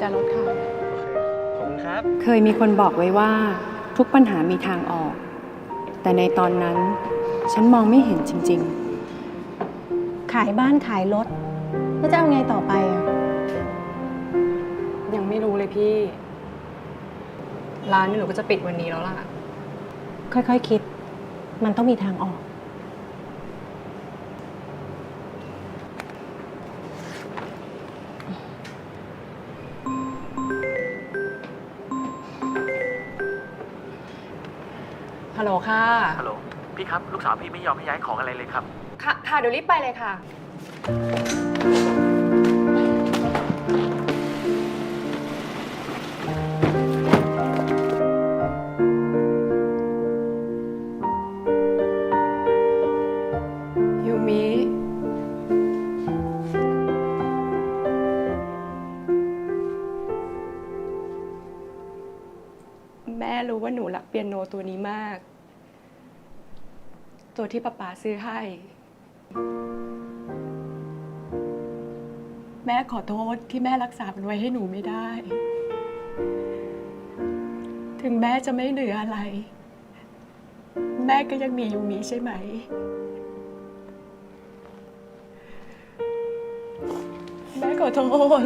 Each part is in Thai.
จรถค่ะ ขอบคุณครับ เคยมีคนบอกไว้ว่าทุกปัญหามีทางออก แต่ในตอนนั้นฉันมองไม่เห็นจริง ขายบ้านขายรถแล้วจะเอาไงต่อไปอะๆยังไม่รู้เลยพี่ ร้านหนูก็จะปิดวันนี้แล้วล่ะ ค่อยๆคิด มันต้องมีทางออก ฮัลโหลค่ะ ฮัลโหล พี่ครับ ลูกสาวพี่ไม่ยอมให้ย้ายของอะไรเลยครับ ค่ะ ค่ะ เดี๋ยวรีบไปเลยค่ะ ยูมิ แม่รู้ว่าหนูรักเปียโนตัวนี้มาก ตัวที่ป๊าป๊าซื้อให้ แม่ขอโทษที่แม่รักษามันไว้ให้หนูไม่ได้ ถึงแม่จะไม่เหลืออะไร แม่ก็ยังมียูมิใช่ไหม แม่ขอโทษ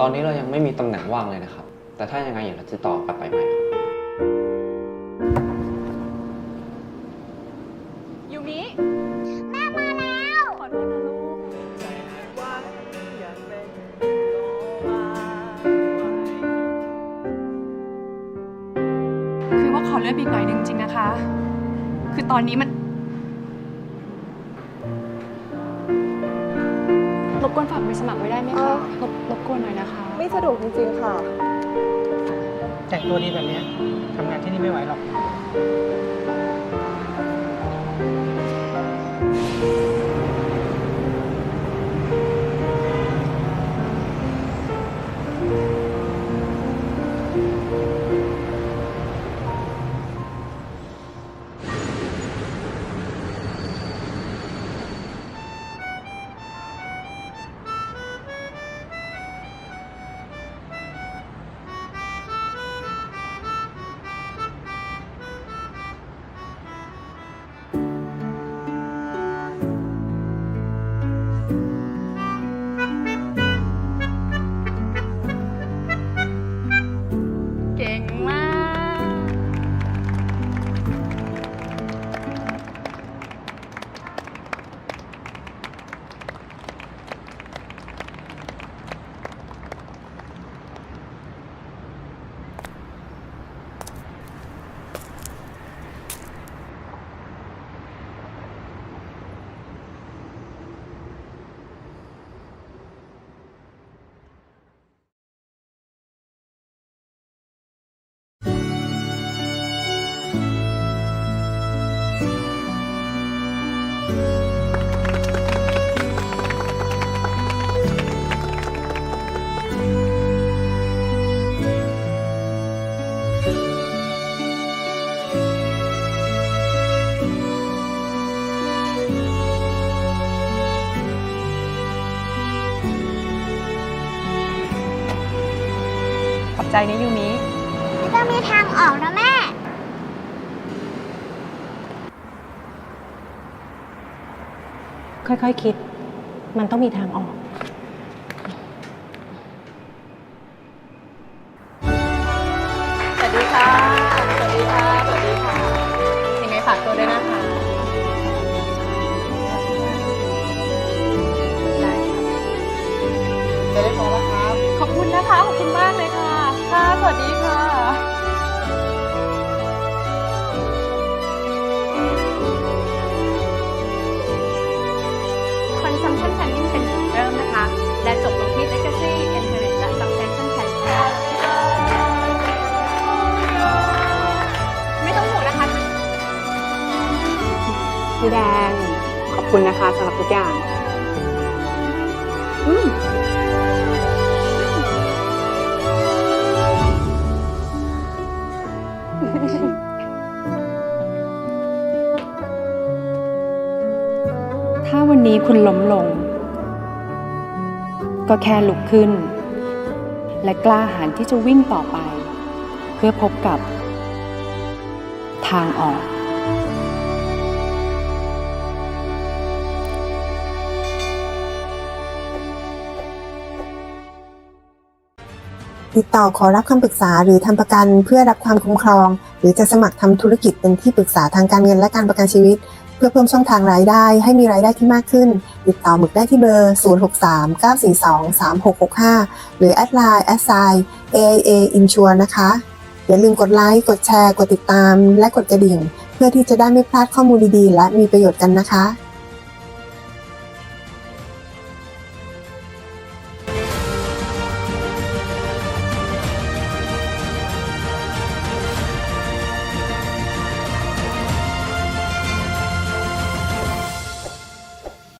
ตอนนี้เรายังไม่มีตำแหน่งว่างเลยนะครับ แต่ถ้ายังไงอย่าติดต่อกลับไปใหม่ครับ ยูมิแม่มาแล้ว ขอโทษนะลูก คือว่าขอเลื่อนไปอีกหน่อยหนึงจริงๆนะคะ คือตอนนี้มัน บกวนฝากไปสมัครไว้ได้ไหมคะรบรบกวนหน่อยนะคะ ไม่สะดวกจริง ๆ ค่ะ แต่งตัวดีแบบเนี้ยทำงานที่นี่ไม่ไหวหรอกเใจนะยูมิไม่ต้องมีทางออกนะแม่ ค่อยๆคิด มันต้องมีทางออก สวัสดีค่ะ สวัสดีค่ะ สวัสดีค่ะ ยังไงฝากตัวด้วยนะคะได้ค่ะจะได้พอแล้วครับ ขอบคุณนะคะ ขอบคุณมากเลย ค่ะ สวัสดีค่ะคอนซัมชันแพนนิ่งเป็นจุดเริ่มนะคะ และจบลงที่ Legacy e n h e r i t และ Succession Planning ไม่ต้องห่วงนะคะพี่แดง ขอบคุณนะคะสำหรับทุกอย่าง อืม ถ้าวันนี้คุณล้มลง ก็แค่ลุกขึ้น และกล้าหาญที่จะวิ่งต่อไป เพื่อพบกับ ทางออกติดต่อขอรับคำปรึกษาหรือทำประกันเพื่อรับความคุ้มครอง หรือจะสมัครทำธุรกิจเป็นที่ปรึกษาทางการเงินและการประกันชีวิต พื่อเพิ่มช่องทางรายได้ให้มีรายได้ที่มากขึ้น ติดต่อหมึกได้ที่เบอร์ 0639423665 หรือแอดไลน์แอดไซน์ AIA Insure นะคะ อย่าลืมกดไลค์กดแชร์ กดติดตาม และกดกระดิ่ง เพื่อที่จะได้ไม่พลาดข้อมูลดีๆ และมีประโยชน์กันนะคะ